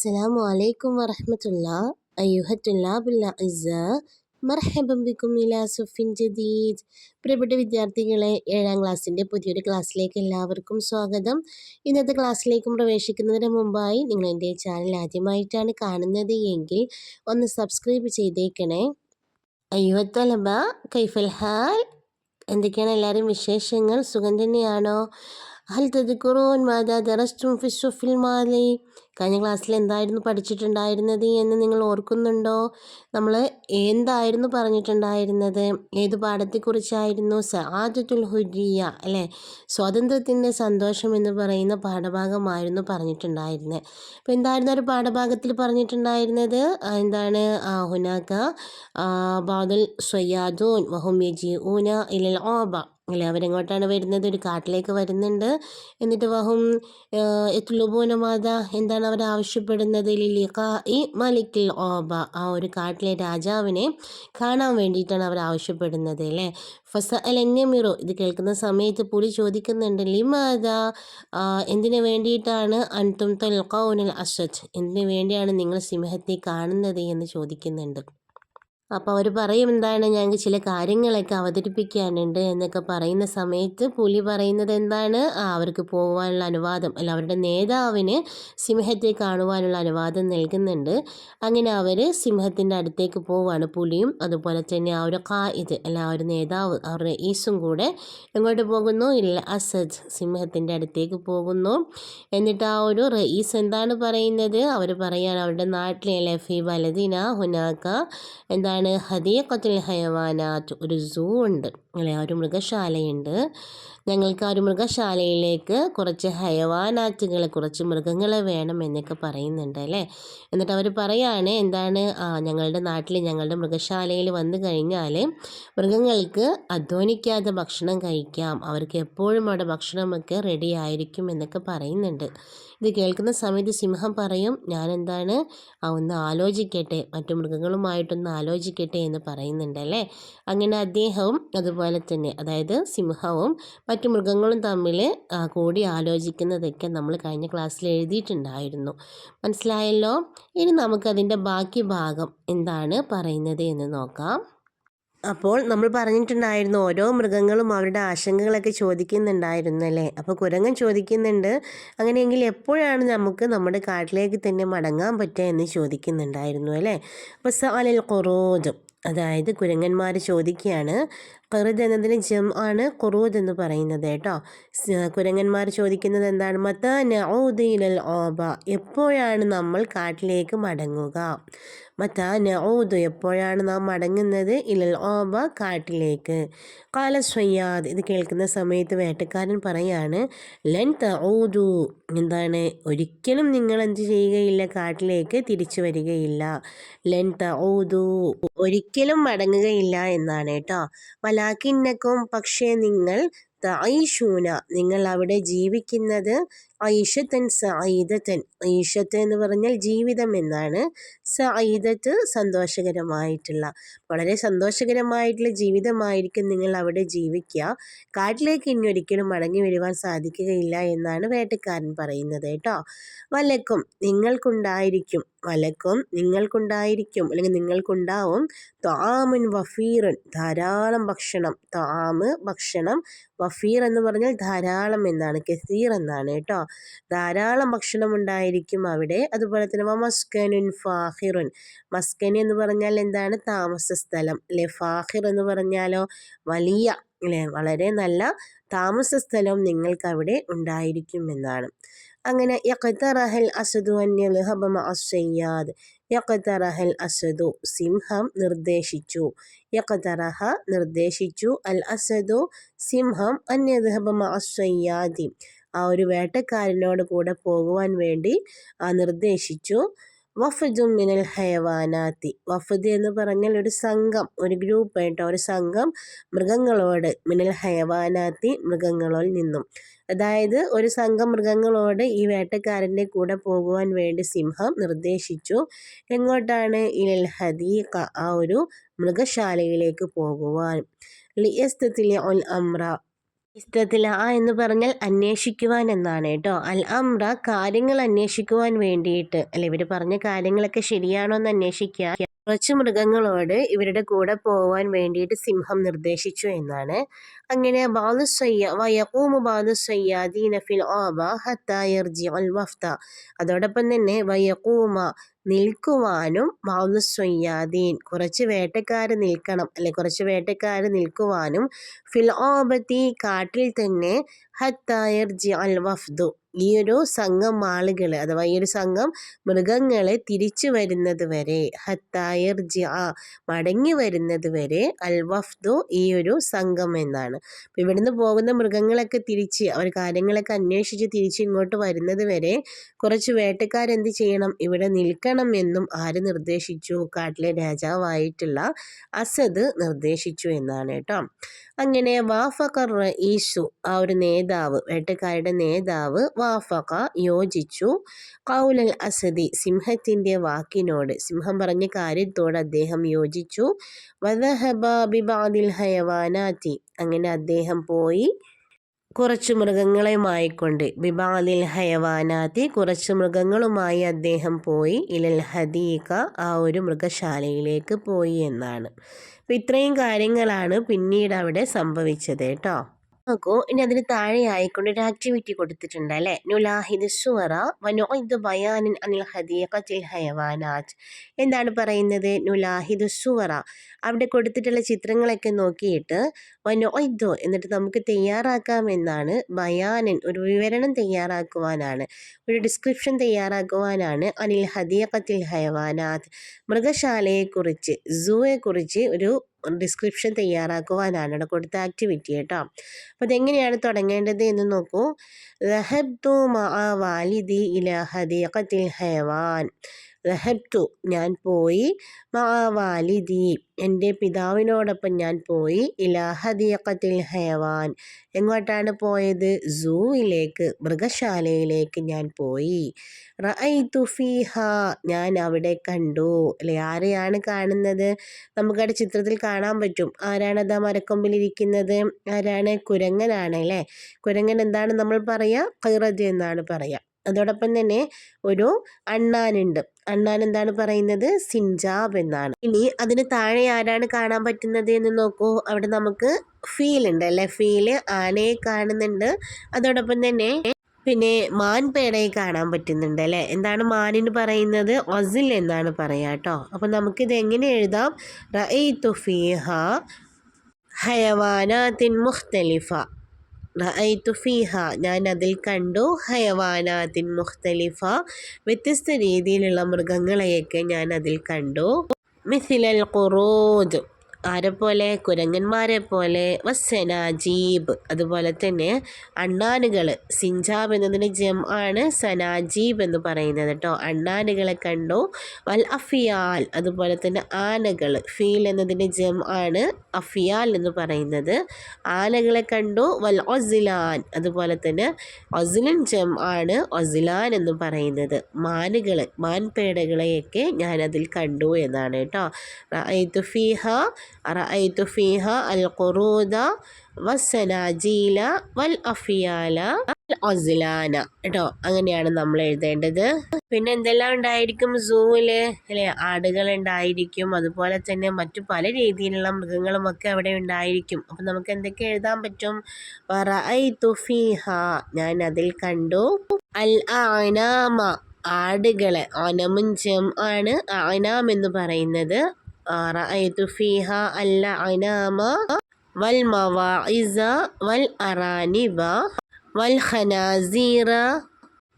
السلام عليكم ورحمة الله أيها الطلاب الأعزاء മർഹബം ബിക്കും ഇലാ സുഫിൻ ജദീദ് പ്രിയപ്പെട്ട വിദ്യാർത്ഥികളെ ഏഴാം ക്ലാസ്സിൻ്റെ പുതിയൊരു ക്ലാസ്സിലേക്ക് എല്ലാവർക്കും സ്വാഗതം ഇന്നത്തെ ക്ലാസ്സിലേക്കും പ്രവേശിക്കുന്നതിന് മുമ്പായി നിങ്ങൾ എൻ്റെ ചാനൽ ആദ്യമായിട്ടാണ് കാണുന്നത് എങ്കിൽ ഒന്ന് സബ്സ്ക്രൈബ് ചെയ്തേക്കണേ അയ്യോ തലബ കൈഫൽ ഹാൽ എന്തൊക്കെയാണ് എല്ലാവരും വിശേഷങ്ങൾ സുഖം തന്നെയാണോ ഹൽ തദിക്കുറോൻ മാതാ ദറസ്റ്റും ഫിസുഫിൽ മാലി കഴിഞ്ഞ ക്ലാസ്സിൽ എന്തായിരുന്നു പഠിച്ചിട്ടുണ്ടായിരുന്നത് എന്ന് നിങ്ങൾ ഓർക്കുന്നുണ്ടോ? നമ്മൾ എന്തായിരുന്നു പറഞ്ഞിട്ടുണ്ടായിരുന്നത്? ഏത് പാഠത്തെക്കുറിച്ചായിരുന്നു? സആദത്തുൽ ഹുരിയ അല്ലേ? സ്വാതന്ത്ര്യത്തിന്റെ സന്തോഷം എന്ന് പറയുന്ന പാഠഭാഗമായിരുന്നു പറഞ്ഞിട്ടുണ്ടായിരുന്നത് അപ്പോൾ എന്തായിരുന്നു ഒരു പാഠഭാഗത്തിൽ പറഞ്ഞിട്ടുണ്ടായിരുന്നത്? എന്താണ്? ഹുനാക്ക ബാദൽ സ്വയാദൂൻ വഹും യജി ഊന ഇലൽ ഓബ അല്ലേ അവരെങ്ങോട്ടാണ് വരുന്നത്. ഒരു കാട്ടിലേക്ക് വരുന്നുണ്ട്. എന്നിട്ട് വഹും എത്തുലുബൂന മാത എന്താണ് അവർ ആവശ്യപ്പെടുന്നത്? ഈ മലിക്കിൽ ഓബ ആ ഒരു കാട്ടിലെ രാജാവിനെ കാണാൻ വേണ്ടിയിട്ടാണ് അവർ ആവശ്യപ്പെടുന്നത് അല്ലേ? ഫസ അലന്യമിറോ മിറോ ഇത് കേൾക്കുന്ന സമയത്ത് പുലി ചോദിക്കുന്നുണ്ട് ലിമാത എന്തിനു വേണ്ടിയിട്ടാണ് അൻതും തൽക്കൗനൽ അസത്ത് എന്തിനു വേണ്ടിയാണ് നിങ്ങൾ സിംഹത്തെ കാണുന്നത്? എന്ന് ചോദിക്കുന്നുണ്ട്. അപ്പോൾ അവർ പറയും എന്താണ് ഞങ്ങൾക്ക് ചില കാര്യങ്ങളൊക്കെ അവതരിപ്പിക്കാനുണ്ട് എന്നൊക്കെ പറയുന്ന സമയത്ത് പുലി പറയുന്നത് എന്താണ്? അവർക്ക് പോകാനുള്ള അനുവാദം അല്ല അവരുടെ നേതാവിന് സിംഹത്തെ കാണുവാനുള്ള അനുവാദം നൽകുന്നുണ്ട്. അങ്ങനെ അവർ സിംഹത്തിന്റെ അടുത്തേക്ക് പോവാണ് പുലിയും അതുപോലെ തന്നെ ആ ഒരു ഇത് അല്ല ആ ഒരു നേതാവ് അവരുടെ ഈസും കൂടെ എങ്ങോട്ട് പോകുന്നു? ഇല്ല അസജ് സിംഹത്തിന്റെ അടുത്തേക്ക് പോകുന്നു. എന്നിട്ട് ആ ഒരു റയീസ് എന്താണ് പറയുന്നത്? അവർ പറയാൻ അവരുടെ നാട്ടിലെ ലഫി വലദിന ഹുനാക്ക എന്താണ് എന്താണ് ഹദീഖത്തുൽ ഹയവാനാത്ത് ഒരു സൂ ഉണ്ട്. അല്ലെ ഒരു മൃഗശാലയുണ്ട്. ഞങ്ങൾക്ക് ആ ഒരു മൃഗശാലയിലേക്ക് കുറച്ച് ഹയവാനാറ്റുകളെ കുറച്ച് മൃഗങ്ങളെ വേണം എന്നൊക്കെ പറയുന്നുണ്ട് അല്ലേ? എന്നിട്ട് അവർ പറയാണ് എന്താണ്? ആ ഞങ്ങളുടെ നാട്ടിൽ ഞങ്ങളുടെ മൃഗശാലയിൽ വന്നു കഴിഞ്ഞാൽ മൃഗങ്ങൾക്ക് അധ്വാനിക്കാതെ ഭക്ഷണം കഴിക്കാം. അവർക്ക് എപ്പോഴും അവിടെ ഭക്ഷണമൊക്കെ റെഡി ആയിരിക്കും എന്നൊക്കെ പറയുന്നുണ്ട്. ഇത് കേൾക്കുന്ന സമയത്ത് സിംഹം പറയും ഞാൻ എന്താണ് ആ ഒന്ന് ആലോചിക്കട്ടെ. മറ്റു മൃഗങ്ങളുമായിട്ടൊന്ന് ആലോചിക്കട്ടെ എന്ന് പറയുന്നുണ്ട് അല്ലേ? അങ്ങനെ അദ്ദേഹവും അതുപോലെ തന്നെ അതായത് സിംഹവും മറ്റു മൃഗങ്ങളും തമ്മിൽ കൂടി ആലോചിക്കുന്നതൊക്കെ നമ്മൾ കഴിഞ്ഞ ക്ലാസ്സിൽ എഴുതിയിട്ടുണ്ടായിരുന്നു. മനസ്സിലായല്ലോ? ഇനി നമുക്കതിന്റെ ബാക്കി ഭാഗം എന്താണ് പറയുന്നത് എന്ന് നോക്കാം. അപ്പോൾ നമ്മൾ പറഞ്ഞിട്ടുണ്ടായിരുന്നു ഓരോ മൃഗങ്ങളും അവരുടെ ആശങ്കകളൊക്കെ ചോദിക്കുന്നുണ്ടായിരുന്നു അല്ലേ? അപ്പോൾ കുരങ്ങൻ ചോദിക്കുന്നുണ്ട് അങ്ങനെയെങ്കിൽ എപ്പോഴാണ് നമുക്ക് നമ്മുടെ കാട്ടിലേക്ക് തന്നെ മടങ്ങാൻ പറ്റുക? എന്ന് ചോദിക്കുന്നുണ്ടായിരുന്നു അല്ലേ? അപ്പോൾ സവാലിൽ കൊറോദ് അതായത് കുരങ്ങന്മാർ ചോദിക്കുകയാണ് കറുത് എന്നതിന് ജം ആണ് ഖുറൂദ് എന്ന് പറയുന്നത് കേട്ടോ. കുരങ്ങന്മാർ ചോദിക്കുന്നത് എന്താണ്? മത്ത നൗദീലൽ ഓബ എപ്പോഴാണ് നമ്മൾ കാട്ടിലേക്ക് മടങ്ങുക? മത്ത നഊദ് എപ്പോഴാണ് നാം മടങ്ങുന്നത്? ഇലൽ ഓബ കാട്ടിലേക്ക്. കാല സ്വയ്യാദ് ഇത് കേൾക്കുന്ന സമയത്ത് വേട്ടക്കാരൻ പറയാണ് ലൻ തഊദു. എന്താണ്? ഒരിക്കലും നിങ്ങൾ എന്ത് ചെയ്യുകയില്ല കാട്ടിലേക്ക് തിരിച്ചു വരികയില്ല. ലൻ തഊദു. ഒരിക്കലും മടങ്ങുകയില്ല എന്നാണ് കേട്ടോ. വല വലാക്കിന്നക്കും പക്ഷേ നിങ്ങൾ തൈഷൂന നിങ്ങൾ അവിടെ ജീവിക്കുന്നത് ഐഷത്തൻ സഈദത്തൻ ഐഷത്ത് എന്ന് പറഞ്ഞാൽ ജീവിതം എന്നാണ്. സഈദത്ത് സന്തോഷകരമായിട്ടുള്ള വളരെ സന്തോഷകരമായിട്ടുള്ള ജീവിതമായിരിക്കും നിങ്ങൾ അവിടെ ജീവിക്കുക. കാട്ടിലേക്ക് ഇനി ഒരിക്കലും മടങ്ങി വരുവാൻ സാധിക്കുകയില്ല എന്നാണ് വേട്ടക്കാരൻ പറയുന്നത് കേട്ടോ. വലക്കും നിങ്ങൾക്കുണ്ടായിരിക്കും വലക്കും നിങ്ങൾക്കുണ്ടായിരിക്കും അല്ലെങ്കിൽ നിങ്ങൾക്കുണ്ടാവും. താമുൻ വഫീറൻ ധാരാളം ഭക്ഷണം താമ് ഭക്ഷണം വഫീർ എന്ന് പറഞ്ഞാൽ ധാരാളം എന്നാണ് കസീർ എന്നാണ് കേട്ടോ. ധാരാളം ഭക്ഷണം ഉണ്ടായിരിക്കും അവിടെ. അതുപോലെ തന്നെ മസ്കനുൻ ഫാഹിറുൻ. മസ്കൻ എന്ന് പറഞ്ഞാൽ എന്താണ്? താമസ സ്ഥലം. അല്ലെ? ഫാഹിർ എന്ന് പറഞ്ഞാലോ? വലിയ അല്ലെ? വളരെ നല്ല താമസ സ്ഥലം നിങ്ങൾക്ക് അവിടെ ഉണ്ടായിരിക്കും എന്നാണ്. അങ്ങനെ യഖ്തറഹൽ അസദു അന്യൽഹബ അസയ്യാദ് യഖ്തറഹൽ അസദു സിംഹം നിർദ്ദേശിച്ചു. യഖ്തറഹ നിർദ്ദേശിച്ചു. അൽ അസദു സിംഹം അന്യദ്ഹബ അസയ്യാദി ആ ഒരു വേട്ടക്കാരനോട് കൂടെ പോകുവാൻ വേണ്ടി നിർദ്ദേശിച്ചു. വഫദും മിനൽ ഹയവാനാത്തി വഫദ് എന്ന് പറഞ്ഞാൽ ഒരു സംഘം ഒരു ഗ്രൂപ്പ് ആയിട്ടോ ഒരു സംഘം മൃഗങ്ങളോട് മിനൽ ഹയവാനാത്തി മൃഗങ്ങളിൽ നിന്നും. അതായത് ഒരു സംഘം മൃഗങ്ങളോട് ഈ വേട്ടക്കാരന്റെ കൂടെ പോകുവാൻ വേണ്ടി സിംഹം നിർദ്ദേശിച്ചു. എങ്ങോട്ടാണ്? ഇലൽ ഹദീഖ ആ ഒരു മൃഗശാലയിലേക്ക് പോകുവാൻ. ലിയസ്തത്തിലെ ഒൽ അമ്ര ഇസ്തത്തില എന്ന് പറഞ്ഞാൽ അന്വേഷിക്കുവാൻ എന്നാണ് കേട്ടോ. അൽ അമ്ര കാര്യങ്ങൾ അന്വേഷിക്കുവാൻ വേണ്ടിയിട്ട്. അല്ലെ ഇവർ പറഞ്ഞ കാര്യങ്ങളൊക്കെ ശരിയാണോ എന്ന് അന്വേഷിക്കുക. കുറച്ച് മൃഗങ്ങളോട് ഇവരുടെ കൂടെ പോവാൻ വേണ്ടിയിട്ട് സിംഹം നിർദ്ദേശിച്ചു എന്നാണ്. അങ്ങനെ വഫ്ത. അതോടൊപ്പം തന്നെ വയക്കൂമ നിൽക്കുവാനും സയ്യാദീൻ കുറച്ച് വേട്ടക്കാർ നിൽക്കണം. അല്ലെ കുറച്ച് വേട്ടക്കാർ നിൽക്കുവാനും ഫിൽ ഓബത്തി കാട്ടിൽ തന്നെ ഹത്തായർജി അൽ വഫ്ദു. ഈ ഒരു സംഘം ആളുകൾ അഥവാ ഈ ഒരു സംഘം മൃഗങ്ങളെ തിരിച്ചു വരുന്നത് വരെ ഹത്തായർ ആ മടങ്ങി വരുന്നത് വരെ അൽ വഫ്ദു ഈ ഒരു സംഘം എന്നാണ്. ഇവിടുന്ന് പോകുന്ന മൃഗങ്ങളൊക്കെ തിരിച്ച് അവർ കാര്യങ്ങളൊക്കെ അന്വേഷിച്ച് തിരിച്ച് ഇങ്ങോട്ട് വരുന്നത് വരെ കുറച്ച് വേട്ടക്കാരെന്ത് ചെയ്യണം? ഇവിടെ നിൽക്കണം എന്നും ആര് നിർദ്ദേശിച്ചു? കാട്ടിലെ രാജാവായിട്ടുള്ള അസദ് നിർദ്ദേശിച്ചു എന്നാണ് കേട്ടോ. അങ്ങനെ വാഫഖർ റഈസു ആ ഒരു നേതാവ് വേട്ടക്കാരുടെ നേതാവ് വാഫഖ യോജിച്ചു. കൗലൽ അസദി സിംഹത്തിന്റെ വാക്കിനോട് സിംഹം പറഞ്ഞ കാര്യത്തോട് അദ്ദേഹം യോജിച്ചു. വദഹബ ബിബാദിൽ ഹയവാനാത്തി അങ്ങനെ അദ്ദേഹം പോയി. കുറച്ച് മൃഗങ്ങളെയുമായിക്കൊണ്ട്. ബിബാലിൽ ഹയവാനാത്തി കുറച്ച് മൃഗങ്ങളുമായി അദ്ദേഹം പോയി. ഇലൽ ഹദീക ആ ഒരു മൃഗശാലയിലേക്ക് പോയി എന്നാണ്. അപ്പം ഇത്രയും കാര്യങ്ങളാണ് പിന്നീട് അവിടെ സംഭവിച്ചത് കേട്ടോ. നോക്കൂ. ഇനി അതിന് താഴെ ആയിക്കൊണ്ട് ഒരു ആക്ടിവിറ്റി കൊടുത്തിട്ടുണ്ട് അല്ലേ? നുലാഹിദ് സുവറ വനോയിദ് ബയാനിൻ അനിൽ ഹദീഖത്തിൽ ഹയവാനാജ് എന്താണ് പറയുന്നത്? നുലാഹിദ് സുവറ. അവിടെ കൊടുത്തിട്ടുള്ള ചിത്രങ്ങളൊക്കെ നോക്കിയിട്ട് വനോയിദോ എന്നിട്ട് നമുക്ക് തയ്യാറാക്കാമെന്നാണ് ബയാനൻ ഒരു വിവരണം തയ്യാറാക്കുവാനാണ്. ഒരു ഡിസ്ക്രിപ്ഷൻ തയ്യാറാക്കുവാനാണ്. അനിൽ ഹദീഖത്തിൽ ഹയവാനാത്ത് മൃഗശാലയെക്കുറിച്ച് സൂയെക്കുറിച്ച് ഒരു ഡിസ്ക്രിപ്ഷൻ തയ്യാറാക്കുവാനാണ് കൊടുത്ത ആക്ടിവിറ്റി കേട്ടോ. അപ്പോൾ അതെങ്ങനെയാണ് തുടങ്ങേണ്ടത് എന്ന് നോക്കൂ. റഹബ്തു മാ വാലിദി ഇല ഹദീഖത്തിൽ ഹയവാൻ റഹബ്തു ഞാൻ പോയി. മാവാലിദി എന്റെ പിതാവിനോടൊപ്പം ഞാൻ പോയി. ഇലാഹദിയക്കത്തിൽ ഹയവാൻ. എങ്ങോട്ടാണ് പോയത്? സൂവിലേക്ക് മൃഗശാലയിലേക്ക് ഞാൻ പോയി. റഅയ്തു തുഫീഹ ഞാൻ അവിടെ കണ്ടു. അല്ലെ? ആരെയാണ് കാണുന്നത്? നമുക്കവിടെ ചിത്രത്തിൽ കാണാൻ പറ്റും. ആരാണ് ആ മരക്കൊമ്പിലിരിക്കുന്നത്? ആരാണ്? കുരങ്ങനാണ് അല്ലേ? കുരങ്ങൻ എന്താണ് നമ്മൾ പറയുക കൈറജ് എന്നാണ് പറയുക അതോടൊപ്പം തന്നെ ഒരു അണ്ണാനുണ്ട്. അണ്ണാൻ എന്താണ് പറയുന്നത്? സിൻജാബ് എന്നാണ്. ഇനി അതിന് താഴെ ആരാണ് കാണാൻ പറ്റുന്നത് എന്ന് നോക്കൂ. അവിടെ നമുക്ക് ഫീൽ ഉണ്ട് അല്ലെ? ഫീൽ ആനയെ കാണുന്നുണ്ട്. അതോടൊപ്പം തന്നെ പിന്നെ മാൻ പേടയെ കാണാൻ പറ്റുന്നുണ്ട് അല്ലേ? എന്താണ് മാനിന് പറയുന്നത്? ഒസിൽ എന്നാണ് പറയുക കേട്ടോ. അപ്പം നമുക്കിത് എങ്ങനെ എഴുതാം? റഅയ്തു ഫീഹ ഹയവാനാത്തിൻ മുഖ്തലിഫ. റഅയ്തു ഫീഹ ഞാൻ അതിൽ കണ്ടു. ഹയവാനാത്തിൻ മുഖ്തലിഫ. വ്യത്യസ്ത രീതിയിലുള്ള മൃഗങ്ങളെയൊക്കെ ഞാൻ അതിൽ കണ്ടു. മിഥിലൽ ഖുറൂദ് ആരെപ്പോലെ കുരങ്ങന്മാരെ പോലെ വസ്സന ജീബ് അതുപോലെ തന്നെ അണ്ണാനുകൾ സിഞ്ചാബ് എന്നതിന് ജം ആണ് സനാജീബ് എന്ന് പറയുന്നത് കേട്ടോ അണ്ണാനുകളെ കണ്ടു. വൽ അഫിയാൽ അതുപോലെ തന്നെ ആനകൾ ഫീൽ എന്നതിന് ജം ആണ് അഫിയാൽ എന്ന് പറയുന്നത്. ആനകളെ കണ്ടു. വൽ ഒസിലാൻ അതുപോലെ തന്നെ ഒസിലൻ ജം ആണ് ഒസിലാൻ എന്ന് പറയുന്നത്. മാനുകൾ മാൻപേടകളെയൊക്കെ ഞാനതിൽ കണ്ടു എന്നാണ് കേട്ടോ ഫീഹ റഅയ്തു ഫീഹ അൽ ഖുറൂദ വസ്സനാജീല വൽ അഫിയാല ഒസിലാന കേട്ടോ അങ്ങനെയാണ് നമ്മൾ എഴുതേണ്ടത്. പിന്നെ എന്തെല്ലാം ഉണ്ടായിരിക്കും സൂവിൽ അല്ലെ ആടുകൾ ഉണ്ടായിരിക്കും. അതുപോലെ തന്നെ മറ്റു പല രീതിയിലുള്ള മൃഗങ്ങളും ഒക്കെ അവിടെ ഉണ്ടായിരിക്കും. അപ്പം നമുക്ക് എന്തൊക്കെ എഴുതാൻ പറ്റും? ഫീഹ. ഞാൻ അതിൽ കണ്ടു. അൽ ആനാമ ആടുകളെ. അനമും ജം ആണ് ആനാം എന്ന് പറയുന്നത്. റഅയ്തു ഫീഹ അല്ല അനാമ വൽ മവാഇസ വൽ അറാനിബ വൽ ഖനാസീറ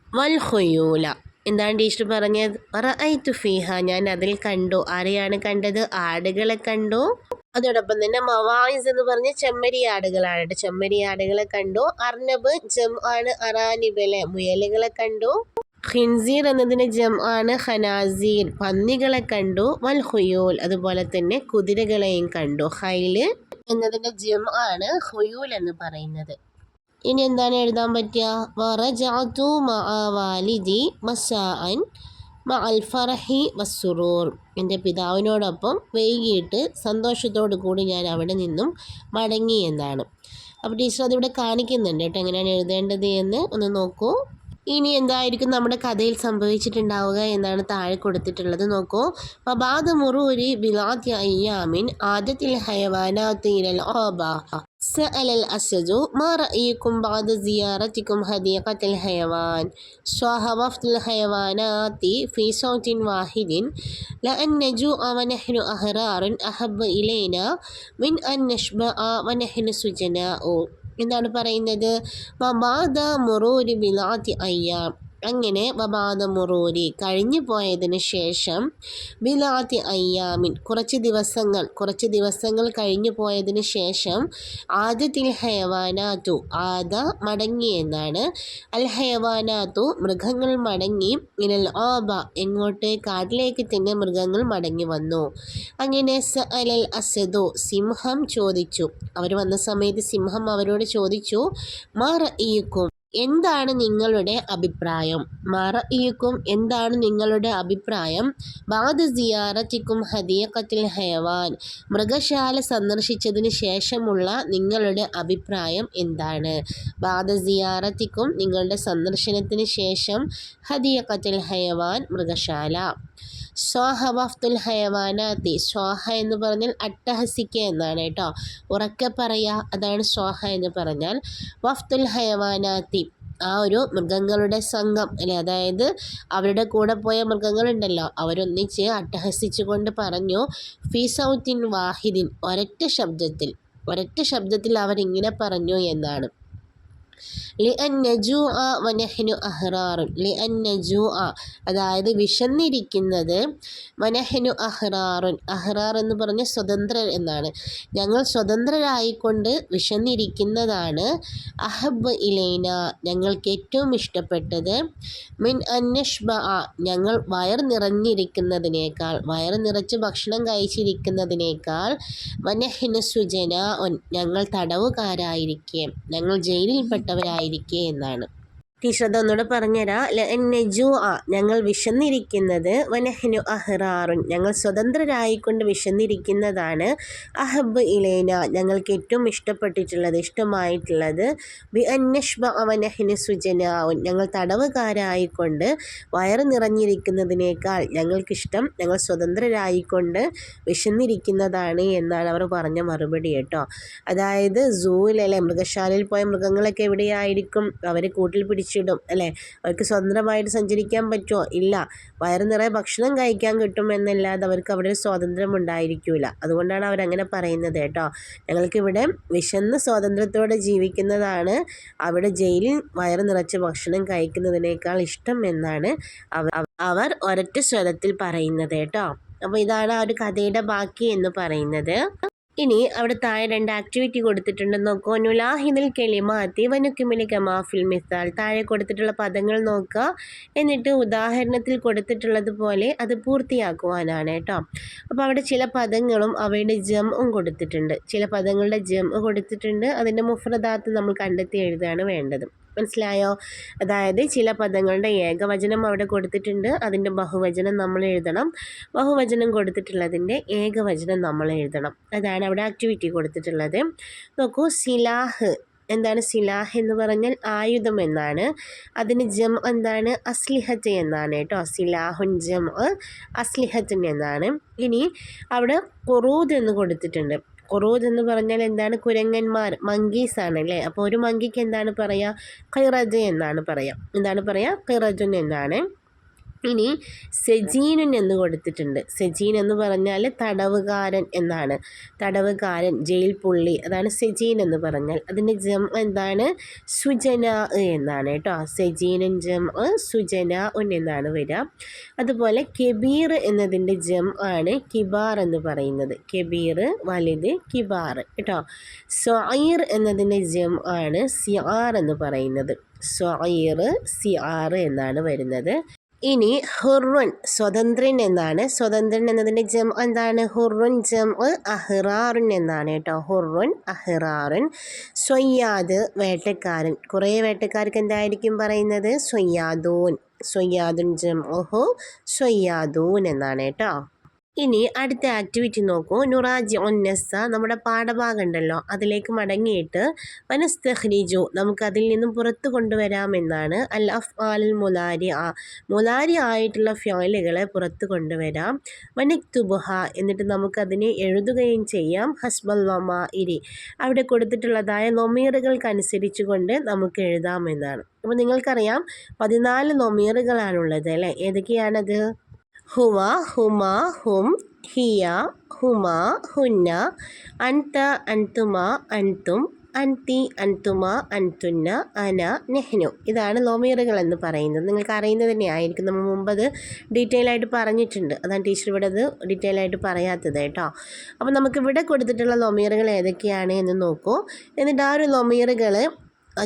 വൽ ഖുയൂല. എന്താണ് ടീച്ചർ പറഞ്ഞത്? റഅയ്തു ഫീഹ ഞാൻ അതിൽ കണ്ടു. ആരെയാണ് കണ്ടത്? ആടുകളെ കണ്ടു. അതോടൊപ്പം തന്നെ മവായിസ് എന്ന് പറഞ്ഞ ചെമ്മരി ആടുകളാണ് ചെമ്മരി ആടുകളെ കണ്ടു. അർണബ് ജം ആണ് അറാനിബലെ മുയലുകളെ കണ്ടു. ഖിൻസീർ എന്നതിന് ജം ആണ് ഖനാസീർ പന്നികളെ കണ്ടു വൽ ഹുയൂൽ അതുപോലെ തന്നെ കുതിരകളെയും കണ്ടു. ഹൈൽ എന്നതിന്റെ ജം ആണ് ഹുയൂൽ എന്ന് പറയുന്നത്. ഇനി എന്താണ് എഴുതാൻ പറ്റുക? വറജാത്തു വാലിദി മസാഅൻ മ അൽഫറഹി വസുറൂർ എന്റെ പിതാവിനോടൊപ്പം വൈകിട്ട് സന്തോഷത്തോടു കൂടി ഞാൻ അവിടെ നിന്നും മടങ്ങി എന്നാണ്. അപ്പോൾ ടീച്ചർ അതിവിടെ കാണിക്കുന്നുണ്ട് കേട്ടോ എങ്ങനെയാണ് എഴുതേണ്ടത് എന്ന്. ഒന്ന് നോക്കൂ. ഇനി എന്തായിരിക്കും നമ്മുടെ കഥയിൽ സംഭവിച്ചിട്ടുണ്ടാവുക എന്നാണ് താഴെ കൊടുത്തിട്ടുള്ളത് നോക്കൂ വബാദ മുറൂരി ബിലാത്തി അയ്യാമിൻ ആദ്യത്തിൽ ഹയവാനാത്തീരൽ ഓബ سأل الأسد ما رأيكم بعد زيارتكم حديقة الحيوان صاح وفد الحيوانات في صوت واحد لأن نجوع ونحن أحرار أحب إلينا من أن نشبع ونحن سجناء എന്താണ് പറയുന്നത്. വബാദ മുറൂരി ബിലാത്തി അയ്യാം. അങ്ങനെ വബാദമുറൂരി കഴിഞ്ഞു പോയതിന് ശേഷം ബിലാത്തി അയ്യാമിൻ കുറച്ച് ദിവസങ്ങൾ കുറച്ച് ദിവസങ്ങൾ കഴിഞ്ഞു പോയതിന് ശേഷം ആദ്യത്തിൽ ഹയവാനാത്തു ആദ മടങ്ങി എന്നാണ്. അൽ ഹയവാനാത്തു മൃഗങ്ങൾ മടങ്ങി ഇനൽ ഓബ എങ്ങോട്ട് കാട്ടിലേക്ക് തന്നെ മൃഗങ്ങൾ മടങ്ങി വന്നു. അങ്ങനെ സ അലൽ അസദു സിംഹം ചോദിച്ചു. അവർ വന്ന സമയത്ത് സിംഹം അവരോട് ചോദിച്ചു മാറ ഈക്കും എന്താണ് നിങ്ങളുടെ അഭിപ്രായം? മറയിക്കും എന്താണ് നിങ്ങളുടെ അഭിപ്രായം? ബാദ് സിയാറത്തിക്കും ഹദിയക്കത്തിൽ ഹയവാൻ മൃഗശാല സന്ദർശിച്ചതിന് ശേഷമുള്ള നിങ്ങളുടെ അഭിപ്രായം എന്താണ്? ബാദ് സിയാറത്തിക്കും നിങ്ങളുടെ സന്ദർശനത്തിന് ശേഷം ഹദിയക്കത്തിൽ ഹയവാൻ മൃഗശാല. സ്വാഹ വഫ്തുൽ ഹയവാനാത്തി സ്വാഹ എന്ന് പറഞ്ഞാൽ അട്ടഹസിക്കുക എന്നാണ് കേട്ടോ. ഉറക്കെ പറയുക അതാണ് സ്വാഹ എന്ന് പറഞ്ഞാൽ വഫ്തുൽ ഹയവാനാത്തി ആ ഒരു മൃഗങ്ങളുടെ സംഘം അല്ലെ? അതായത് അവരുടെ കൂടെ പോയ മൃഗങ്ങളുണ്ടല്ലോ. അവരൊന്നിച്ച് അട്ടഹസിച്ചുകൊണ്ട് പറഞ്ഞു ഫീസൗത്തിൻ വാഹിദിൻ. ഒരൊറ്റ ശബ്ദത്തിൽ ഒരൊറ്റ ശബ്ദത്തിൽ അവരിങ്ങനെ പറഞ്ഞു എന്നാണ്. വനഹ്നു അഹ്റാറ ലിഅൻ നജൂഅ അതായത് വിശന്നിരിക്കുന്നത് വനഹ്നു അഹ്റാറുൻ അഹ്റാർ എന്ന് പറഞ്ഞ സ്വതന്ത്രർ എന്നാണ്. ഞങ്ങൾ സ്വതന്ത്രരായിക്കൊണ്ട് വിശന്നിരിക്കുന്നതാണ്. അഹബ് ഇലൈന ഞങ്ങൾക്ക് ഏറ്റവും ഇഷ്ടപ്പെട്ടത് മിൻ അന്നഷ്ബ ഞങ്ങൾ വയർ നിറഞ്ഞിരിക്കുന്നതിനേക്കാൾ വയർ നിറച്ച് ഭക്ഷണം കഴിച്ചിരിക്കുന്നതിനേക്കാൾ വനഹ്നു സുജന ഞങ്ങൾ തടവുകാരായിരിക്കെ. ഞങ്ങൾ ജയിലിൽപ്പെട്ടവരായി ആയിരിക്കെ എന്നാണ്. ടീച്ചർ ഒന്നുകൂടെ പറഞ്ഞുതരാം. ഞങ്ങൾ വിശന്നിരിക്കുന്നത് വനഹ്നു അഹ്റാറുൻ ഞങ്ങൾ സ്വതന്ത്രരായിക്കൊണ്ട് വിശന്നിരിക്കുന്നതാണ് അഹബ് ഇലേന ഞങ്ങൾക്ക് ഏറ്റവും ഇഷ്ടപ്പെട്ടിട്ടുള്ളത് ഇഷ്ടമായിട്ടുള്ളത് ബി അന്നഷ്ബ അവനഹ്നു സുജനാവുൻ ഞങ്ങൾ തടവുകാരായിക്കൊണ്ട് വയറ് നിറഞ്ഞിരിക്കുന്നതിനേക്കാൾ ഞങ്ങൾക്കിഷ്ടം ഞങ്ങൾ സ്വതന്ത്രരായിക്കൊണ്ട് വിശന്നിരിക്കുന്നതാണ് എന്നാണ് അവർ പറഞ്ഞ മറുപടി കേട്ടോ. അതായത് സൂവിലല്ലേ മൃഗശാലയിൽ പോയ മൃഗങ്ങളൊക്കെ എവിടെയായിരിക്കും? അവർ കൂട്ടിൽ പിടിച്ച് കുഴിച്ചിടും അല്ലേ? അവർക്ക് സ്വതന്ത്രമായിട്ട് സഞ്ചരിക്കാൻ പറ്റുമോ? ഇല്ല. വയറ് നിറയെ ഭക്ഷണം കഴിക്കാൻ കിട്ടും എന്നല്ലാതെ അവർക്ക് അവിടെ ഒരു സ്വാതന്ത്ര്യം ഉണ്ടായിരിക്കില്ല അതുകൊണ്ടാണ് അവരങ്ങനെ പറയുന്നത് കേട്ടോ. ഞങ്ങൾക്കിവിടെ വിശന്ന് സ്വാതന്ത്ര്യത്തോടെ ജീവിക്കുന്നതാണ്. അവിടെ ജയിലിൽ വയറ് നിറച്ച് ഭക്ഷണം കഴിക്കുന്നതിനേക്കാൾ ഇഷ്ടം എന്നാണ് അവർ ഒരൊറ്റ സ്വരത്തിൽ പറയുന്നത് കേട്ടോ. അപ്പോൾ ഇതാണ് ആ ഒരു കഥയുടെ ബാക്കി എന്ന് പറയുന്നത്. ഇനി അവിടെ താഴെ രണ്ട് ആക്ടിവിറ്റി കൊടുത്തിട്ടുണ്ട് നോക്കൂ. നുലാഹിദിൽ കെളിമാത്തി വനുക്കുമിലി കമാഫിൽ മിസാൽ. താഴെ കൊടുത്തിട്ടുള്ള പദങ്ങൾ നോക്കുക. എന്നിട്ട് ഉദാഹരണത്തിൽ കൊടുത്തിട്ടുള്ളത് പോലെ അത് പൂർത്തിയാക്കുവാനാണ് കേട്ടോ. അപ്പോൾ അവിടെ ചില പദങ്ങളും അവയുടെ ജമും കൊടുത്തിട്ടുണ്ട്. ചില പദങ്ങളുടെ ജം കൊടുത്തിട്ടുണ്ട്. അതിന്റെ മുഫ്രദാത്ത് നമ്മൾ കണ്ടെത്തി എഴുതുകയാണ് വേണ്ടത്. മനസ്സിലായോ? അതായത് ചില പദങ്ങളുടെ ഏകവചനം അവിടെ കൊടുത്തിട്ടുണ്ട്. അതിന്റെ ബഹുവചനം നമ്മൾ എഴുതണം. ബഹുവചനം കൊടുത്തിട്ടുള്ളതിന്റെ ഏകവചനം നമ്മൾ എഴുതണം. അതാണ് അവിടെ ആക്ടിവിറ്റി കൊടുത്തിട്ടുള്ളത്. നോക്കൂ സിലാഹ്. എന്താണ് സിലാഹ് എന്ന് പറഞ്ഞാൽ ആയുധം എന്നാണ്. അതിന് ജം എന്താണ്? അസ്ലിഹത്ത് എന്നാണ് കേട്ടോ. സിലാഹുൻ ജം അസ്ലിഹത്തിൻ എന്നാണ്. ഇനി അവിടെ കുറൂദ് എന്ന് കൊടുത്തിട്ടുണ്ട്. ഖുറൂദ് എന്ന് പറഞ്ഞാൽ എന്താണ്? കുരങ്ങന്മാർ മങ്കീസ് ആണ് അല്ലേ അപ്പോൾ ഒരു മങ്കിക്ക് എന്താണ് പറയുക ഖൈറജ് എന്നാണ് പറയുക എന്താണ് പറയുക ഖൈറജുൻ എന്നാണ്. ഇനി സെജീനൻ എന്ന് കൊടുത്തിട്ടുണ്ട്. സെജീൻ എന്ന് പറഞ്ഞാൽ തടവുകാരൻ എന്നാണ്. തടവുകാരൻ ജയിൽ പുള്ളി അതാണ് സെജീൻ എന്ന് പറഞ്ഞാൽ. അതിന്റെ ജം എന്താണ്? സുജന എന്നാണ് കേട്ടോ. സെജീനൻ ജം സുജന എന്നാണ് വരിക. അതുപോലെ കെബീർ എന്നതിന്റെ ജം ആണ് കിബാർ എന്ന് പറയുന്നത്. കെബീർ വലുത് കിബാർ കേട്ടോ. സ്വായിർ എന്നതിന്റെ ജം ആണ് സിയാർ എന്ന് പറയുന്നത്. സ്വായിർ സിയാർ എന്നാണ് വരുന്നത്. ഇനി ഹുറുൻ സ്വതന്ത്രൻ എന്നാണ്. സ്വതന്ത്രൻ എന്നതിന്റെ ജം എന്താണ്? ഹുറുൻ ജം അഹ്റാറുൻ എന്നാണ് കേട്ടോ. ഹുറുൻ അഹ്റാറുൻ. സൊയ്യാദ് വേട്ടക്കാരൻ. കുറേ വേട്ടക്കാർക്ക് എന്തായിരിക്കും പറയുന്നത്? സൊയ്യാദൂൻ സൊയ്യാദുൻ ജം ഓഹോ സൊയ്യാദൂൻ എന്നാണ് കേട്ടോ. ഇനി അടുത്ത ആക്ടിവിറ്റി നോക്കൂ. നുറാജി ഒന്നസ നമ്മുടെ പാഠഭാഗം ഉണ്ടല്ലോ അതിലേക്ക് മടങ്ങിയിട്ട് വനസ്തഹ്രിജു നമുക്ക് അതിൽ നിന്നും പുറത്തു കൊണ്ടുവരാമെന്നാണ് അൽ അഫ് ആൽ മുലാരി ആ മുലാരി ആയിട്ടുള്ള ഫ്യോയിലുകളെ പുറത്തു കൊണ്ടുവരാം. വനിക്തുബുഹ എന്നിട്ട് നമുക്കതിനെ എഴുതുകയും ചെയ്യാം. ഹസ്ബൽ ലൊമ ഇരി അവിടെ കൊടുത്തിട്ടുള്ളതായ നൊമീറുകൾക്കനുസരിച്ച് കൊണ്ട് നമുക്ക് എഴുതാമെന്നാണ്. അപ്പോൾ നിങ്ങൾക്കറിയാം പതിനാല് നൊമീറുകളാണുള്ളത് അല്ലേ? ഏതൊക്കെയാണത്? ഹുവ ഹുമ ഹും ഹിയ ഹുമ ഹുന്ന അൻത അൻതുമ അൻതും അൻതി അൻതുമ അൻതുന്ന അന നെഹ്നു. ഇതാണ് ലോമിയറുകൾ എന്ന് പറയുന്നത്. നിങ്ങൾക്ക് അറിയുന്നത് തന്നെയായിരിക്കും. നമ്മൾ മുമ്പ് അത് ഡീറ്റെയിൽ ആയിട്ട് പറഞ്ഞിട്ടുണ്ട്. അതാണ് ടീച്ചർ ഇവിടെ അത് ഡീറ്റെയിൽ ആയിട്ട് പറയാത്തത് കേട്ടോ. അപ്പോൾ നമുക്ക് ഇവിടെ കൊടുത്തിട്ടുള്ള ലോമിയറുകൾ ഏതൊക്കെയാണ് എന്ന് നോക്കൂ. എന്നിട്ട് ആ ഒരു ലോമിയറുകൾ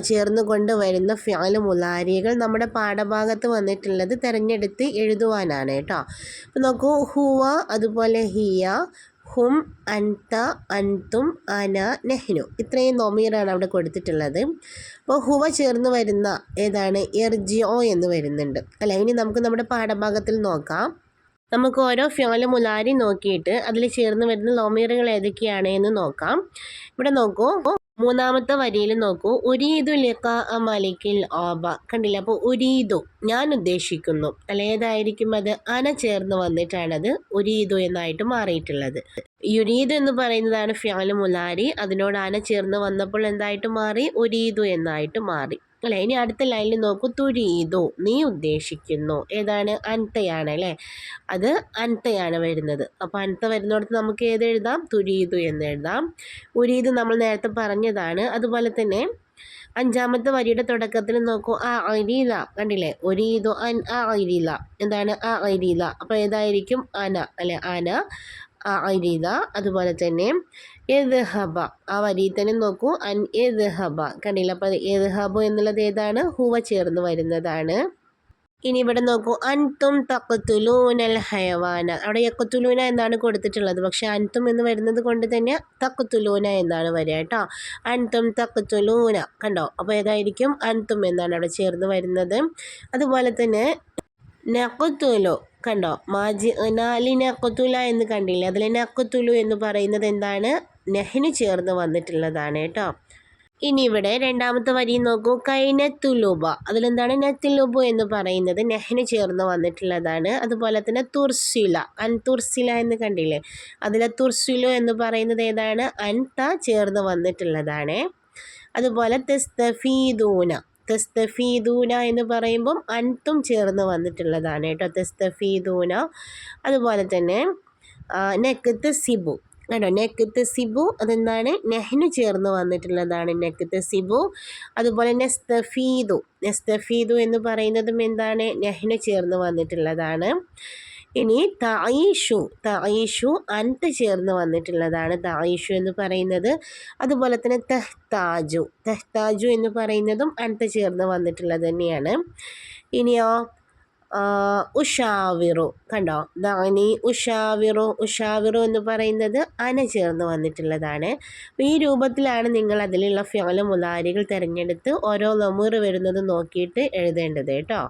ചേർന്ന് കൊണ്ട് വരുന്ന ഫ്യാൽ മുലാരികൾ നമ്മുടെ പാഠഭാഗത്ത് വന്നിട്ടുള്ളത് തിരഞ്ഞെടുത്ത് എഴുതുവാനാണ് കേട്ടോ. അപ്പോൾ നോക്കൂ ഹുവ അതുപോലെ ഹിയ ഹും അൻത അൻതും അന നെഹ്നു. ഇത്രയും നൊമീറാണ് അവിടെ കൊടുത്തിട്ടുള്ളത്. അപ്പോൾ ഹുവ ചേർന്ന് വരുന്ന ഏതാണ്? എർജിയോ എന്ന് വരുന്നുണ്ട്. അല്ല? ഇനി നമുക്ക് നമ്മുടെ പാഠഭാഗത്തിൽ നോക്കാം. നമുക്ക് ഓരോ ഫ്യോല മുലാരി നോക്കിയിട്ട് അതിൽ ചേർന്ന് വരുന്ന ലോമീറുകൾ ഏതൊക്കെയാണ് എന്ന് നോക്കാം. ഇവിടെ നോക്കൂ മൂന്നാമത്തെ വരിയിൽ നോക്കൂ ഉരീദു ലിക്ക മലിക്കിൽ ഓബ കണ്ടില്ല? അപ്പോൾ ഉരീദു ഞാൻ ഉദ്ദേശിക്കുന്നു. അല്ല? ഏതായിരിക്കും അത്? അന ചേർന്ന് വന്നിട്ടാണത് ഉരീദു എന്നായിട്ട് മാറിയിട്ടുള്ളത്. യുരീതു എന്ന് പറയുന്നതാണ് ഫ്യാലു മുലാരി അതിനോട് അന ചേർന്ന് വന്നപ്പോൾ എന്തായിട്ട് മാറി? ഉരീദു എന്നായിട്ട് മാറി. അല്ലേ? ഇനി അടുത്ത ലൈനിൽ നോക്കൂ. തുരീതു നീ ഉദ്ദേശിക്കുന്നു. ഏതാണ്? അനത്തയാണ് അല്ലേ? അത് അനത്തയാണ് വരുന്നത്. അപ്പോൾ അനത്ത വരുന്നിടത്ത് നമുക്ക് ഏത് എഴുതാം? തുരീതു എന്ന് എഴുതാം. ഉരീതു നമ്മൾ നേരത്തെ പറഞ്ഞതാണ്. അതുപോലെ തന്നെ അഞ്ചാമത്തെ വരിയുടെ തുടക്കത്തിൽ നോക്കൂ. ആ അരിയില കണ്ടില്ലേ? ഒരീതു അൻ ആ അരിയില എന്താണ്? ആ അരിയില അപ്പോൾ ഏതായിരിക്കും? അന അല്ലെ? അന ആ അരിയില അതുപോലെ തന്നെ എദ്ഹബ ആ വരിയിൽ തന്നെ നോക്കൂ. അൻ എദ്ഹബ കണ്ടില്ല? അപ്പോൾ എദ്ഹബു എന്നുള്ളത് ഏതാണ്? ഹുവ ചേർന്ന് വരുന്നതാണ്. ഇനി ഇവിടെ നോക്കൂ. അൻതും തക്കത്തുലൂനൽ ഹയവാന. അവിടെ യക്കത്തുലൂന എന്നാണ് കൊടുത്തിട്ടുള്ളത്. പക്ഷേ അൻതും എന്ന് വരുന്നത് കൊണ്ട് തന്നെ തക്കത്തുലൂന എന്നാണ് വരിക കേട്ടോ. അൻതും തക്കത്തുലൂന കണ്ടോ? അപ്പോൾ ഏതായിരിക്കും? അൻതും എന്നാണ് അവിടെ ചേർന്ന് വരുന്നത്. അതുപോലെ തന്നെ നക്കുത്തുലു കണ്ടോ? മാജി നാലി നക്കുത്തുല എന്ന് കണ്ടില്ലേ? അതിൽ നക്കുത്തുലു എന്ന് പറയുന്നത് എന്താണ്? നെഹ്ന് ചേർന്ന് വന്നിട്ടുള്ളതാണ് കേട്ടോ. ഇനി ഇവിടെ രണ്ടാമത്തെ വരി നോക്കൂ. കൈനത്തുലുബ. അതിലെന്താണ് നെത്തുലുബു എന്ന് പറയുന്നത്? നെഹ്നു ചേർന്ന് വന്നിട്ടുള്ളതാണ്. അതുപോലെ തന്നെ തുർസില അൻ തുർസില എന്ന് കണ്ടില്ലേ? അതിലെ തുർസിലു എന്ന് പറയുന്നത് ഏതാണ്? അൻത ചേർന്ന് വന്നിട്ടുള്ളതാണ്. അതുപോലെ തെസ്തഫീദൂന. തെസ്തഫീദൂന എന്ന് പറയുമ്പം അൻതും ചേർന്ന് വന്നിട്ടുള്ളതാണ് കേട്ടോ. തെസ്തഫീദൂന. അതുപോലെ തന്നെ നെക്കത്ത് സിബു. കേട്ടോ നെക്കത്ത് സിബു അതെന്താണ്? നെഹ്നു ചേർന്ന് വന്നിട്ടുള്ളതാണ് നെക്കത്ത് സിബു. അതുപോലെ നെസ്തഫീദു. നെസ്തഫീദു എന്ന് പറയുന്നതും എന്താണ്? നെഹ്നു ചേർന്ന് വന്നിട്ടുള്ളതാണ്. ഇനി തായിഷു തായിഷു അൻത് ചേർന്ന് വന്നിട്ടുള്ളതാണ് തായിഷു എന്ന് പറയുന്നത്. അതുപോലെ തന്നെ തെഹ്താജു. തെഹ്താജു എന്ന് പറയുന്നതും അൻത് ചേർന്ന് വന്നിട്ടുള്ളത് തന്നെയാണ്. ഇനിയോ ഉഷാവിറു. കണ്ടോ? ദാനി ഉഷാവിറു ഉഷാവിറു എന്ന് പറയുന്നത് അന ചേർന്ന് വന്നിട്ടുള്ളതാണ്. ഈ രൂപത്തിലാണ് നിങ്ങൾ അതിലുള്ള ഫ്യോല മുലാരികൾ തിരഞ്ഞെടുത്ത് ഓരോ ലമുറ് വരുന്നത് നോക്കിയിട്ട് എഴുതേണ്ടത് കേട്ടോ.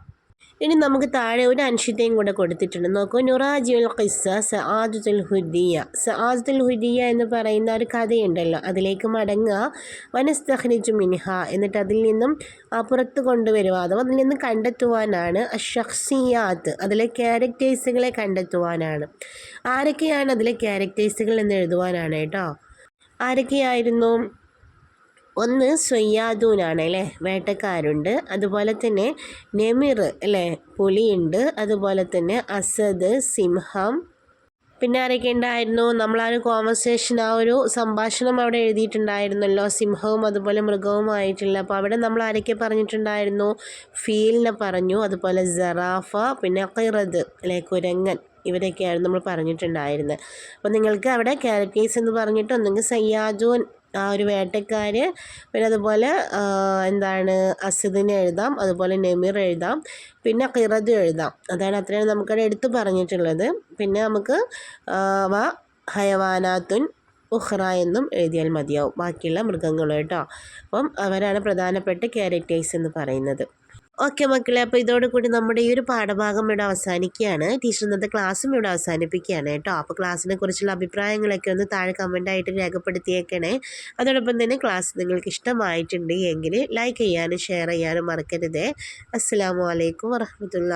ഇനി നമുക്ക് താഴെ ഒരു അൻഷിതയും കൂടെ കൊടുത്തിട്ടുണ്ട്. നോക്കൂ നുറാജുൽ ഖിസ്സ സആദുൽ ഹുദിയ. സആദുൽ ഹുദിയ എന്ന് പറയുന്ന ഒരു കഥയുണ്ടല്ലോ. അതിലേക്ക് മടങ്ങുക. വനസ്തഹ്നിജു മിൻഹ. എന്നിട്ട് അതിൽ നിന്നും പുറത്ത് കൊണ്ടുവരിക. അഥവാ അതിൽ നിന്ന് കണ്ടെത്തുവാനാണ് ഷഖ്സിയാത്ത് അതിലെ ക്യാരക്ടേഴ്സുകളെ കണ്ടെത്തുവാനാണ്. ആരൊക്കെയാണ് അതിലെ ക്യാരക്ടേഴ്സുകൾ എന്ന് എഴുതുവാനാണ് കേട്ടോ? ആരൊക്കെയായിരുന്നു? ഒന്ന് സൊയ്യാദൂനാണ് അല്ലേ വേട്ടക്കാരുണ്ട്. അതുപോലെ തന്നെ നെമിർ അല്ലേ? പുലിയുണ്ട്. അതുപോലെ തന്നെ അസദ് സിംഹം. പിന്നെ ആരൊക്കെ ഉണ്ടായിരുന്നു? നമ്മൾ ആ ഒരു കോൺവെർസേഷൻ ആ ഒരു സംഭാഷണം അവിടെ എഴുതിയിട്ടുണ്ടായിരുന്നല്ലോ. സിംഹവും അതുപോലെ മൃഗവുമായിട്ടുള്ള. അപ്പോൾ അവിടെ നമ്മൾ ആരൊക്കെ പറഞ്ഞിട്ടുണ്ടായിരുന്നു? ഫീലിനെ പറഞ്ഞു. അതുപോലെ ജറാഫ പിന്നെ ഖിറദ് അല്ലെ? കുരങ്ങൻ. ഇവരൊക്കെയായിരുന്നു നമ്മൾ പറഞ്ഞിട്ടുണ്ടായിരുന്നത്. അപ്പോൾ നിങ്ങൾക്ക് അവിടെ ക്യാരക്ടേഴ്സ് എന്ന് പറഞ്ഞിട്ട് ഒന്നെങ്കിൽ സയ്യാജൂൻ ആ ഒരു വേട്ടക്കാർ പിന്നെ അതുപോലെ എന്താണ് അസിദിനെ എഴുതാം. അതുപോലെ നെമിർ എഴുതാം. പിന്നെ ഖിറദ് എഴുതാം. അതാണ് അത്രയാണ് നമുക്കവിടെ എടുത്തു പറഞ്ഞിട്ടുള്ളത്. പിന്നെ നമുക്ക് വ ഹയവാനാത്തുൻ ഉഹ്റ എന്നും എഴുതിയാൽ മതിയാവും. ബാക്കിയുള്ള മൃഗങ്ങൾ കേട്ടോ. അപ്പം അവരാണ് പ്രധാനപ്പെട്ട ക്യാരക്ടേഴ്സ് എന്ന് പറയുന്നത്. ഓക്കെ മക്കളെ അപ്പോൾ ഇതോടുകൂടി നമ്മുടെ ഈ ഒരു പാഠഭാഗം ഇവിടെ അവസാനിക്കുകയാണ്. ടീച്ചർ ഇന്നത്തെ ക്ലാസ്സും ഇവിടെ അവസാനിപ്പിക്കുകയാണ് കേട്ടോ. അപ്പോൾ ക്ലാസ്സിനെ കുറിച്ചുള്ള അഭിപ്രായങ്ങളൊക്കെ ഒന്ന് താഴെ കമന്റായിട്ട് രേഖപ്പെടുത്തിയേക്കണേ. അതോടൊപ്പം തന്നെ ക്ലാസ് നിങ്ങൾക്ക് ഇഷ്ടമായിട്ടുണ്ട് എങ്കിൽ ലൈക്ക് ചെയ്യാനും ഷെയർ ചെയ്യാനും മറക്കരുതേ. അസ്സാം വലൈക്കും വറഹമത്തുള്ള.